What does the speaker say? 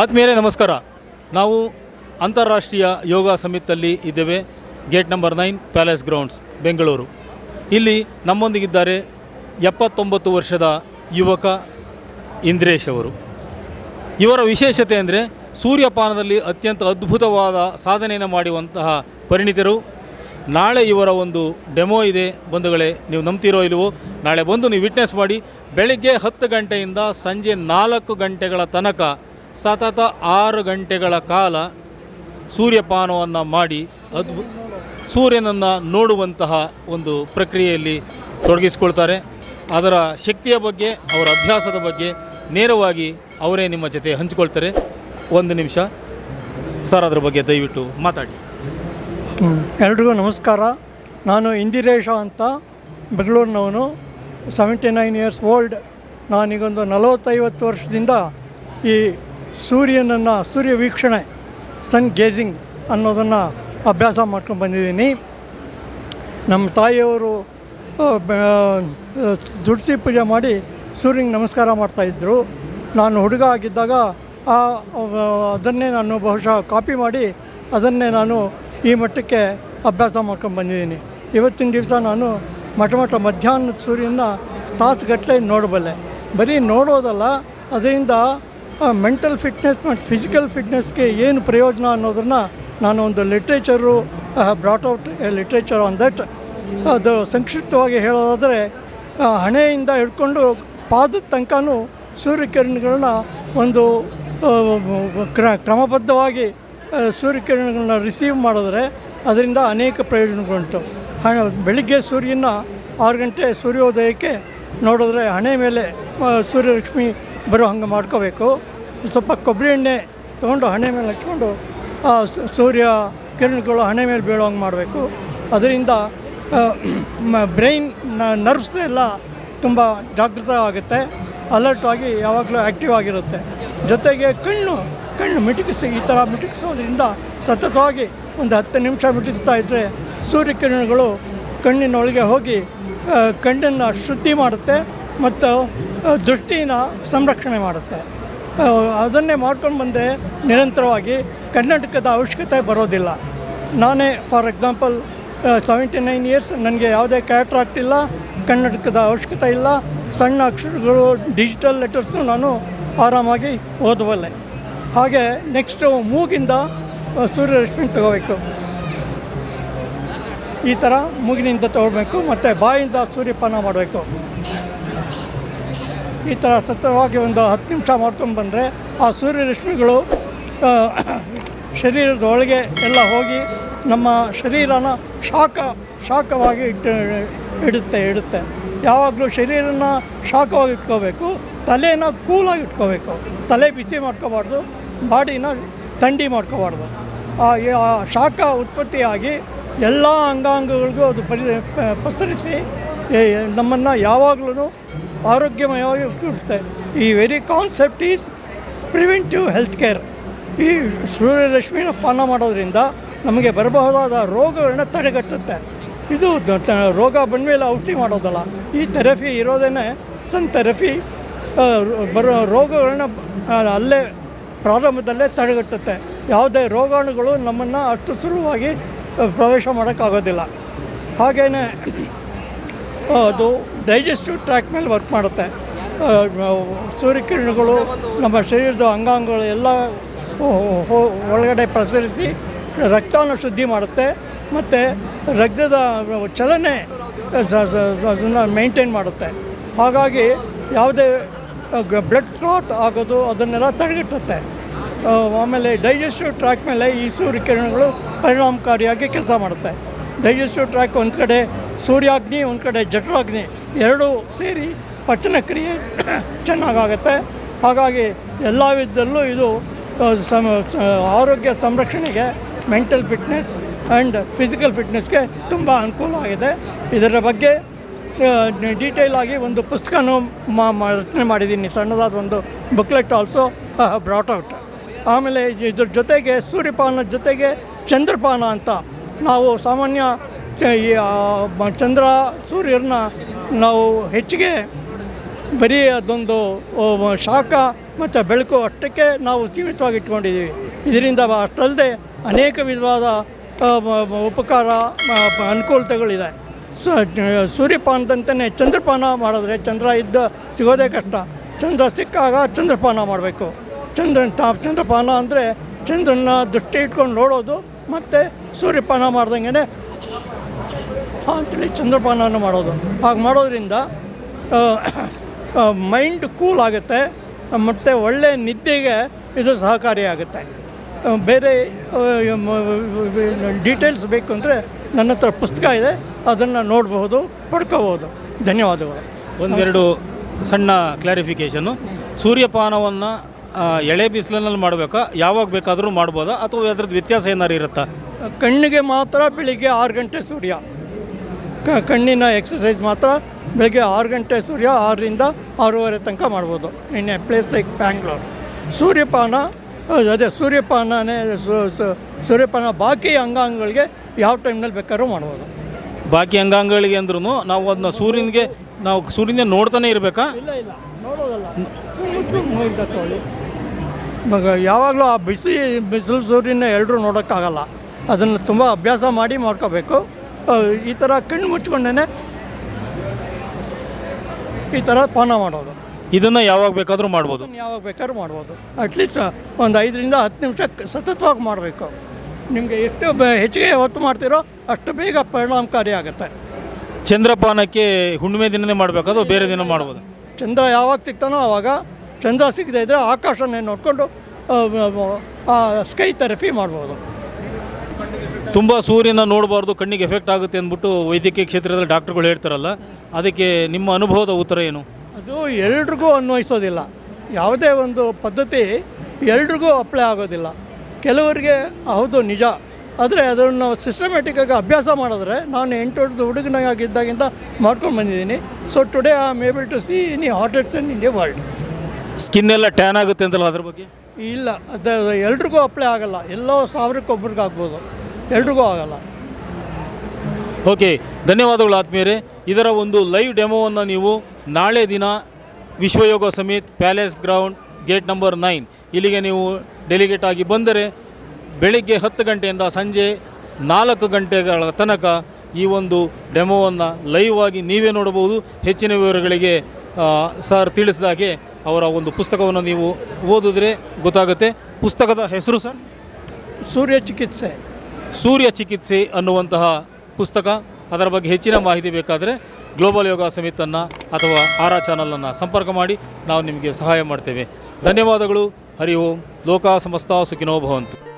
ಆತ್ಮೀಯರೇ, ನಮಸ್ಕಾರ. ನಾವು ಅಂತಾರಾಷ್ಟ್ರೀಯ ಯೋಗ ಸಮಿತಲ್ಲಿ ಇದ್ದೇವೆ. Gate number nine, palace grounds, Bengaluru. ಇಲ್ಲಿ ನಮ್ಮೊಂದಿಗಿದ್ದಾರೆ ಎಪ್ಪತ್ತೊಂಬತ್ತು ವರ್ಷದ ಯುವಕ ಇಂದ್ರೇಶ್ ಅವರು. ಇವರ ವಿಶೇಷತೆ ಅಂದರೆ ಸೂರ್ಯಪಾನದಲ್ಲಿ ಅತ್ಯಂತ ಅದ್ಭುತವಾದ ಸಾಧನೆಯನ್ನು ಮಾಡುವಂತಹ ಪರಿಣಿತರು. ನಾಳೆ ಇವರ ಒಂದು ಡೆಮೋ ಇದೆ. ಬಂಧುಗಳೇ, ನೀವು ನಂಬ್ತಿರೋ ಇಲ್ವೋ, ನಾಳೆ ಬಂದು ನೀವು ವಿಟ್ನೆಸ್ ಮಾಡಿ. ಬೆಳಗ್ಗೆ ಹತ್ತು ಗಂಟೆಯಿಂದ ಸಂಜೆ ನಾಲ್ಕು ಗಂಟೆಗಳ ತನಕ ಸತತ ಆರು ಗಂಟೆಗಳ ಕಾಲ ಸೂರ್ಯಪಾನವನ್ನು ಮಾಡಿ ಅದ್ಭು, ಸೂರ್ಯನನ್ನು ನೋಡುವಂತಹ ಒಂದು ಪ್ರಕ್ರಿಯೆಯಲ್ಲಿ ತೊಡಗಿಸಿಕೊಳ್ತಾರೆ. ಅದರ ಶಕ್ತಿಯ ಬಗ್ಗೆ, ಅವರ ಅಭ್ಯಾಸದ ಬಗ್ಗೆ ನೇರವಾಗಿ ಅವರೇ ನಿಮ್ಮ ಜೊತೆ ಹಂಚಿಕೊಳ್ತಾರೆ. ಒಂದು ನಿಮಿಷ. ಸರ್, ಅದರ ಬಗ್ಗೆ ದಯವಿಟ್ಟು ಮಾತಾಡಿ. ಎಲ್ರಿಗೂ ನಮಸ್ಕಾರ. ನಾನು ಇಂದಿರೇಶ ಅಂತ, ಬೆಂಗಳೂರಿನವನು. ಸೆವೆಂಟಿ ನೈನ್ ಇಯರ್ಸ್ ಓಲ್ಡ್ ನಾನೀಗೊಂದು ನಲವತ್ತೈವತ್ತು ವರ್ಷದಿಂದ ಈ ಸೂರ್ಯನನ್ನು ಸೂರ್ಯ ವೀಕ್ಷಣೆ ಸನ್ ಗೇಜಿಂಗ್ ಅನ್ನೋದನ್ನು ಅಭ್ಯಾಸ ಮಾಡ್ಕೊಂಡು ಬಂದಿದ್ದೀನಿ. ನಮ್ಮ ತಾಯಿಯವರು ದುಡ್ಸಿ ಪೂಜೆ ಮಾಡಿ ಸೂರ್ಯನಿಗೆ ನಮಸ್ಕಾರ ಮಾಡ್ತಾಯಿದ್ರು ನಾನು ಹುಡುಗ ಆಗಿದ್ದಾಗ ಆ ಆ, ಅದನ್ನೇ ನಾನು ಬಹುಶಃ ಕಾಪಿ ಮಾಡಿ ಅದನ್ನೇ ನಾನು ಈ ಮಟ್ಟಕ್ಕೆ ಅಭ್ಯಾಸ ಮಾಡ್ಕೊಂಡು ಬಂದಿದ್ದೀನಿ. ಇವತ್ತಿನ ದಿವಸ ನಾನು ಮಠ ಮಠ ಮಧ್ಯಾಹ್ನದ ಸೂರ್ಯನ ತಾಸುಗಟ್ಟಲೆ ನೋಡಬಲ್ಲೆ. ಬರೀ ನೋಡೋದಲ್ಲ ಅದರಿಂದ ಮೆಂಟಲ್ ಫಿಟ್ನೆಸ್ ಮತ್ತು ಫಿಸಿಕಲ್ ಫಿಟ್ನೆಸ್ಗೆ ಏನು ಪ್ರಯೋಜನ ಅನ್ನೋದನ್ನು ನಾನು ಒಂದು literature brought out a literature on that ಅದು ಸಂಕ್ಷಿಪ್ತವಾಗಿ ಹೇಳೋದಾದರೆ ಹಣೆಯಿಂದ ಹಿಡ್ಕೊಂಡು ಪಾದದ ತನಕನೂ ಸೂರ್ಯಕಿರಣಗಳನ್ನ ಒಂದು ಕ್ರ, ಕ್ರಮಬದ್ಧವಾಗಿ ಸೂರ್ಯಕಿರಣಗಳನ್ನ ರಿಸೀವ್ ಮಾಡಿದ್ರೆ ಅದರಿಂದ ಅನೇಕ ಪ್ರಯೋಜನಗಳುಂಟು ಹಣ, ಬೆಳಿಗ್ಗೆ ಸೂರ್ಯನ ಆರು ಗಂಟೆ ಸೂರ್ಯೋದಯಕ್ಕೆ ನೋಡಿದ್ರೆ ಹಣೆ ಮೇಲೆ ಸೂರ್ಯಲಕ್ಷ್ಮಿ ಬರೋ ಹಂಗೆ ಮಾಡ್ಕೋಬೇಕು. ಸ್ವಲ್ಪ ಕೊಬ್ಬರಿ ಎಣ್ಣೆ ತೊಗೊಂಡು ಹಣೆ ಮೇಲೆ ಹಚ್ಕೊಂಡು ಸೂರ್ಯ ಕಿರಣಗಳು ಹಣೆ ಮೇಲೆ ಬೀಳೋಂಗೆ ಮಾಡಬೇಕು. ಅದರಿಂದ ಬ್ರೈನ್ ನರ್ವ್ಸ್ ಎಲ್ಲ ತುಂಬ ಜಾಗೃತ ಆಗುತ್ತೆ ಅಲರ್ಟ್ ಆಗಿ ಯಾವಾಗಲೂ ಆ್ಯಕ್ಟಿವ್ ಆಗಿರುತ್ತೆ. ಜೊತೆಗೆ ಕಣ್ಣು ಕಣ್ಣು ಮಿಟುಕಿಸಿ, ಈ ಥರ ಮಿಟುಕಿಸೋದ್ರಿಂದ ಸತತವಾಗಿ ಒಂದು ಹತ್ತು ನಿಮಿಷ ಮಿಟುಕಿಸ್ತಾ ಇದ್ದರೆ ಸೂರ್ಯಕಿರಣಗಳು ಕಣ್ಣಿನೊಳಗೆ ಹೋಗಿ ಕಣ್ಣನ್ನು ಶುದ್ಧಿ ಮಾಡುತ್ತೆ ಮತ್ತು ದೃಷ್ಟಿನ ಸಂರಕ್ಷಣೆ ಮಾಡುತ್ತೆ. ಅದನ್ನೇ ಮಾಡ್ಕೊಂಡು ಬಂದರೆ ನಿರಂತರವಾಗಿ ಕರ್ನಾಟಕದ ಅವಶ್ಯಕತೆ ಬರೋದಿಲ್ಲ. ನಾನೇ for example seventy nine years ನನಗೆ ಯಾವುದೇ ಕ್ಯಾಟ್ರಾಕ್ಟ್ ಇಲ್ಲ ಕನ್ನಡಕದ ಅವಶ್ಯಕತೆ ಇಲ್ಲ, ಸಣ್ಣ ಅಕ್ಷರಗಳು ಡಿಜಿಟಲ್ ಲೆಟರ್ಸ್ನು ನಾನು ಆರಾಮಾಗಿ ಓದಬಲ್ಲೆ ಹಾಗೆ ನೆಕ್ಸ್ಟು ಮೂಗಿಂದ ಸೂರ್ಯರಶ್ಮಿ ತಗೋಬೇಕು. ಈ ಥರ ಮೂಗಿನಿಂದ ತಗೊಳ್ಬೇಕು ಮತ್ತು ಬಾಯಿಂದ ಸೂರ್ಯಪಾನ ಮಾಡಬೇಕು. ಈ ಥರ ಸತತವಾಗಿ ಒಂದು ಹತ್ತು ನಿಮಿಷ ಮಾಡ್ಕೊಂಡು ಬಂದರೆ ಆ ಸೂರ್ಯರಶ್ಮಿಗಳು ಶರೀರದ ಒಳಗೆ ಎಲ್ಲ ಹೋಗಿ ನಮ್ಮ ಶರೀರನ ಶಾಖ, ಶಾಖವಾಗಿ ಇಟ್ಟು ಇಡುತ್ತೆ ಇಡುತ್ತೆ. ಯಾವಾಗಲೂ ಶರೀರನ ಶಾಖವಾಗಿ ಇಟ್ಕೋಬೇಕು, ತಲೆನ ಕೂಲಾಗಿ ಇಟ್ಕೋಬೇಕು. ತಲೆ ಬಿಸಿ ಮಾಡ್ಕೋಬಾರ್ದು, ಬಾಡಿನ ಥಂಡಿ ಮಾಡ್ಕೋಬಾರ್ದು. ಆ ಶಾಖ ಉತ್ಪತ್ತಿಯಾಗಿ ಎಲ್ಲ ಅಂಗಾಂಗಗಳಿಗೂ ಅದು ಪರಿ, ಪಸರಿಸಿ ನಮ್ಮನ್ನು ಯಾವಾಗಲೂ ಆರೋಗ್ಯಮಯವಾಗಿ ಇರುತ್ತೆ ಈ very concept is preventive health care ಈ ಸೂರ್ಯರಶ್ಮಿನ ಪಾನ ಮಾಡೋದ್ರಿಂದ ನಮಗೆ ಬರಬಹುದಾದ ರೋಗಗಳನ್ನ ತಡೆಗಟ್ಟುತ್ತೆ. ಇದು ರೋಗ ಬಂದ ಬಂದಮೇಲೆ ಔಷಧಿ ಮಾಡೋದಲ್ಲ. ಈ ಥೆರಪಿ ಇರೋದೇ ಸನ್ ಥೆರಪಿ ಬರೋ ರೋಗಗಳನ್ನ ಅಲ್ಲೇ ಪ್ರಾರಂಭದಲ್ಲೇ ತಡೆಗಟ್ಟುತ್ತೆ. ಯಾವುದೇ ರೋಗಾಣುಗಳು ನಮ್ಮನ್ನು ಅಷ್ಟು ಸುಲಭವಾಗಿ ಪ್ರವೇಶ ಮಾಡೋಕ್ಕಾಗೋದಿಲ್ಲ. ಹಾಗೆಯೇ ಅದು ಡೈಜೆಸ್ಟಿವ್ ಟ್ರ್ಯಾಕ್ ಮೇಲೆ ವರ್ಕ್ ಮಾಡುತ್ತೆ. ಸೂರ್ಯಕಿರಣಗಳು ನಮ್ಮ ಶರೀರದ ಅಂಗಾಂಗಗಳು ಎಲ್ಲ ಒಳಗಡೆ ಪ್ರಸರಿಸಿ ರಕ್ತವನ್ನು ಶುದ್ಧಿ ಮಾಡುತ್ತೆ. ಮತ್ತು ರಕ್ತದ ಚಲನೆ ಅದನ್ನು ಮೇಂಟೈನ್ ಮಾಡುತ್ತೆ. ಹಾಗಾಗಿ ಯಾವುದೇ ಬ್ಲಡ್ ಕ್ಲಾಟ್ ಆಗೋದು ಅದನ್ನೆಲ್ಲ ತಡೆಗಟ್ಟುತ್ತೆ. ಆಮೇಲೆ ಡೈಜೆಸ್ಟಿವ್ ಟ್ರ್ಯಾಕ್ ಮೇಲೆ ಈ ಸೂರ್ಯಕಿರಣಗಳು ಪರಿಣಾಮಕಾರಿಯಾಗಿ ಕೆಲಸ ಮಾಡುತ್ತೆ. ಡೈಜೆಸ್ಟಿವ್ ಟ್ರ್ಯಾಕ್ ಒಂದು ಕಡೆ ಸೂರ್ಯಾಗ್ನಿ, ಒಂದು ಕಡೆ ಜಠರಾಗ್ನಿ ಎರಡೂ ಸೇರಿ ಪಚನ ಕ್ರಿಯೆ ಚೆನ್ನಾಗಾಗುತ್ತೆ. ಹಾಗಾಗಿ ಎಲ್ಲ ವಿಧದಲ್ಲೂ ಇದು ಸಮ ಆರೋಗ್ಯ ಸಂರಕ್ಷಣೆಗೆ ಮೆಂಟಲ್ ಫಿಟ್ನೆಸ್ ಆ್ಯಂಡ್ ಫಿಸಿಕಲ್ ಫಿಟ್ನೆಸ್ಗೆ ತುಂಬ ಅನುಕೂಲ ಆಗಿದೆ. ಇದರ ಬಗ್ಗೆ ಡೀಟೇಲ್ ಆಗಿ ಒಂದು ಪುಸ್ತಕನೂ ಮಾ ರಚನೆ ಮಾಡಿದ್ದೀನಿ. ಸಣ್ಣದಾದ ಒಂದು ಬುಕ್ಲೆಟ್ ಆಲ್ಸೋ ಬ್ರಾಟ್ ಔಟ್ ಆಮೇಲೆ ಇದ್ರ ಜೊತೆಗೆ ಸೂರ್ಯಪಾನದ ಜೊತೆಗೆ ಚಂದ್ರಪಾನ ಅಂತ ನಾವು ಸಾಮಾನ್ಯ ಈ ಚಂದ್ರ ಸೂರ್ಯರನ್ನ ನಾವು ಹೆಚ್ಚಿಗೆ ಬರೀ ಅದೊಂದು ಶಾಖ ಮತ್ತು ಬೆಳಕು ಅಷ್ಟಕ್ಕೆ ನಾವು ಸೀಮಿತವಾಗಿ ಇಟ್ಕೊಂಡಿದ್ದೀವಿ ಇದರಿಂದ ಅಷ್ಟಲ್ಲದೆ ಅನೇಕ ವಿಧವಾದ ಉಪಕಾರ ಅನುಕೂಲತೆಗಳಿದೆ. ಸ ಸೂರ್ಯಪಾನದಂತೆಯೇ ಚಂದ್ರಪಾನ ಮಾಡಿದ್ರೆ ಚಂದ್ರ ಇದ್ದ ಸಿಗೋದೇ ಕಷ್ಟ. ಚಂದ್ರ ಸಿಕ್ಕಾಗ ಚಂದ್ರಪಾನ ಮಾಡಬೇಕು. ಚಂದ್ರನ ತಾ, ಚಂದ್ರಪಾನ ಅಂದರೆ ಚಂದ್ರನ ದೃಷ್ಟಿ ಇಟ್ಕೊಂಡು ನೋಡೋದು ಮತ್ತು ಸೂರ್ಯಪಾನ ಮಾಡ್ದಂಗೆ ಅಂತೇಳಿ ಚಂದ್ರಪಾನವನ್ನು ಮಾಡೋದು. ಹಾಗೆ ಮಾಡೋದ್ರಿಂದ ಮೈಂಡ್ ಕೂಲ್ ಆಗುತ್ತೆ ಮತ್ತು ಒಳ್ಳೆ ನಿದ್ದೆಗೆ ಇದು ಸಹಕಾರಿಯಾಗುತ್ತೆ ಬೇರೆ ಡೀಟೇಲ್ಸ್ ಬೇಕು ಅಂದರೆ ನನ್ನ ಹತ್ರ ಪುಸ್ತಕ ಇದೆ ಅದನ್ನು ನೋಡಬಹುದು ಪಡ್ಕೋಬೋದು ಧನ್ಯವಾದಗಳು. ಒಂದೆರಡು ಸಣ್ಣ ಕ್ಲಾರಿಫಿಕೇಷನ್ನು ಸೂರ್ಯಪಾನವನ್ನು ಎಳೆ ಬಿಸಿಲಿನಲ್ಲಿ ಮಾಡಬೇಕಾ? ಯಾವಾಗ ಬೇಕಾದರೂ ಮಾಡ್ಬೋದಾ? ಅಥವಾ ಅದ್ರದ್ದು ವ್ಯತ್ಯಾಸ ಏನಾದ್ರು ಇರುತ್ತಾ? ಕಣ್ಣಿಗೆ ಮಾತ್ರ ಬೆಳಿಗ್ಗೆ ಆರು ಗಂಟೆ ಸೂರ್ಯ. ಕ- ಕಣ್ಣಿನ ಎಕ್ಸಸೈಸ್ ಮಾತ್ರ ಬೆಳಗ್ಗೆ ಆರು ಗಂಟೆ ಸೂರ್ಯ ಆರರಿಂದ ಆರೂವರೆ ತನಕ ಮಾಡ್ಬೋದು. In a place like Bangalore. ಸೂರ್ಯಪಾನ ಅದೇ ಸೂರ್ಯಪಾನನೇ ಸೂರ್ಯಪಾನ ಬಾಕಿ ಅಂಗಾಂಗಗಳಿಗೆ ಯಾವ ಟೈಮ್ನಲ್ಲಿ ಬೇಕಾದ್ರೂ ಮಾಡ್ಬೋದು. ಬಾಕಿ ಅಂಗಾಂಗಗಳಿಗೆ ಅಂದ್ರೂ ನಾವು ಅದನ್ನ ಸೂರ್ಯನಿಗೆ ನಾವು ಸೂರ್ಯನ ನೋಡ್ತಾನೆ ಇರಬೇಕಾ? ಇಲ್ಲ ಇಲ್ಲ ನೋಡೋದಲ್ಲ. ಯಾವಾಗಲೂ ಆ ಬಿಸಿ ಬಿಸಿಲು ಸೂರ್ಯನ ಎಲ್ಲರೂ ನೋಡೋಕ್ಕಾಗಲ್ಲ. ಅದನ್ನು ತುಂಬ ಅಭ್ಯಾಸ ಮಾಡಿ ಮಾಡ್ಕೋಬೇಕು. ಈ ಥರ ಕಣ್ಣು ಮುಚ್ಕೊಂಡೇ ಈ ಥರ ಪಾನ ಮಾಡೋದು. ಇದನ್ನು ಯಾವಾಗ ಬೇಕಾದರೂ ಮಾಡ್ಬೋದು. ಯಾವಾಗ ಬೇಕಾದ್ರೂ ಮಾಡ್ಬೋದು. ಅಟ್ಲೀಸ್ಟ್ ಒಂದು ಐದರಿಂದ ಹತ್ತು ನಿಮಿಷ ಸತತವಾಗಿ ಮಾಡಬೇಕು. ನಿಮಗೆ ಎಷ್ಟು ಹೆಚ್ಚಿಗೆ ಹೊತ್ತು ಮಾಡ್ತೀರೋ ಅಷ್ಟು ಬೇಗ ಪರಿಣಾಮಕಾರಿ ಆಗುತ್ತೆ. ಚಂದ್ರಪಾನಕ್ಕೆ ಹುಣ್ಣಿಮೆ ದಿನನೇ ಮಾಡಬೇಕು ಅಥವಾ ಬೇರೆ ದಿನ ಮಾಡ್ಬೋದು? ಚಂದ್ರ ಯಾವಾಗ ಸಿಗ್ತಾನೋ ಆವಾಗ ಚಂದ್ರ ಸಿಗದೆ ಇದ್ದರೆ ಆಕಾಶನೇ ನೋಡಿಕೊಂಡು ಸ್ಕೈ ಥೆರಪಿ ಮಾಡ್ಬೋದು. ತುಂಬ ಸೂರ್ಯನ ನೋಡಬಾರ್ದು ಕಣ್ಣಿಗೆ ಎಫೆಕ್ಟ್ ಆಗುತ್ತೆ ಅಂದ್ಬಿಟ್ಟು ವೈದ್ಯಕೀಯ ಕ್ಷೇತ್ರದಲ್ಲಿ ಡಾಕ್ಟರ್ಗಳು ಹೇಳ್ತಾರಲ್ಲ ಅದಕ್ಕೆ ನಿಮ್ಮ ಅನುಭವದ ಉತ್ತರ ಏನು? ಅದು ಎಲ್ರಿಗೂ ಅನ್ವಯಿಸೋದಿಲ್ಲ. ಯಾವುದೇ ಒಂದು ಪದ್ಧತಿ ಎಲ್ರಿಗೂ ಅಪ್ಲೈ ಆಗೋದಿಲ್ಲ. ಕೆಲವರಿಗೆ ಹೌದು ನಿಜ. ಆದರೆ ಅದನ್ನು ಸಿಸ್ಟಮ್ಯಾಟಿಕ್ಕಾಗಿ ಅಭ್ಯಾಸ ಮಾಡಿದ್ರೆ ನಾನು ಎಂಟು ವರ್ಷದ ಹುಡುಗನಾಗಿದ್ದಾಗಿಂದ ಮಾಡ್ಕೊಂಡು ಬಂದಿದ್ದೀನಿ. So today I am able to see in hottest in India world skin ಎಲ್ಲ ಟ್ಯಾನ್ ಆಗುತ್ತೆ ಅಂತಲ್ಲ ಅದ್ರ ಬಗ್ಗೆ? ಇಲ್ಲ ಅದು ಎಲ್ರಿಗೂ ಅಪ್ಲೈ ಆಗಲ್ಲ. ಎಲ್ಲೋ ಸಾವಿರಕ್ಕೊಬ್ರಿಗೆ ಆಗ್ಬೋದು. ಎಲ್ರಿಗೂ ಆಗಲ್ಲ. ಓಕೆ ಧನ್ಯವಾದಗಳು ಆತ್ಮೀಯರೇ. ಇದರ ಒಂದು ಲೈವ್ ಡೆಮೋವನ್ನು ನೀವು ನಾಳೆ ದಿನ ವಿಶ್ವಯೋಗ summit palace ground gate number nine ಇಲ್ಲಿಗೆ ನೀವು ಡೆಲಿಗೇಟ್ ಆಗಿ ಬಂದರೆ ಬೆಳಿಗ್ಗೆ ಹತ್ತು ಗಂಟೆಯಿಂದ ಸಂಜೆ ನಾಲ್ಕು ಗಂಟೆಗಳ ತನಕ ಈ ಒಂದು ಡೆಮೋವನ್ನು ಲೈವ್ ಆಗಿ ನೀವೇ ನೋಡಬಹುದು. ಹೆಚ್ಚಿನ ವಿವರಗಳಿಗೆ ಸರ್ ತಿಳಿಸಿದ ಹಾಗೆ ಅವರ ಒಂದು ಪುಸ್ತಕವನ್ನು ನೀವು ಓದಿದ್ರೆ ಗೊತ್ತಾಗುತ್ತೆ. ಪುಸ್ತಕದ ಹೆಸರು ಸರ್? ಸೂರ್ಯ ಚಿಕಿತ್ಸೆ ಸೂರ್ಯ ಚಿಕಿತ್ಸೆ ಅನ್ನುವಂತಹ ಪುಸ್ತಕ. ಅದರ ಬಗ್ಗೆ ಹೆಚ್ಚಿನ ಮಾಹಿತಿ ಬೇಕಾದರೆ ಗ್ಲೋಬಲ್ ಯೋಗ ಸಮಿತನ್ನು ಅಥವಾ ಆರಾ ಚಾನಲನ್ನು ಸಂಪರ್ಕ ಮಾಡಿ ನಾವು ನಿಮಗೆ ಸಹಾಯ ಮಾಡ್ತೇವೆ. ಧನ್ಯವಾದಗಳು. ಹರಿ ಓಂ. ಲೋಕ ಸಮಸ್ತ ಸುಖಿನೋ ಭವಂತು.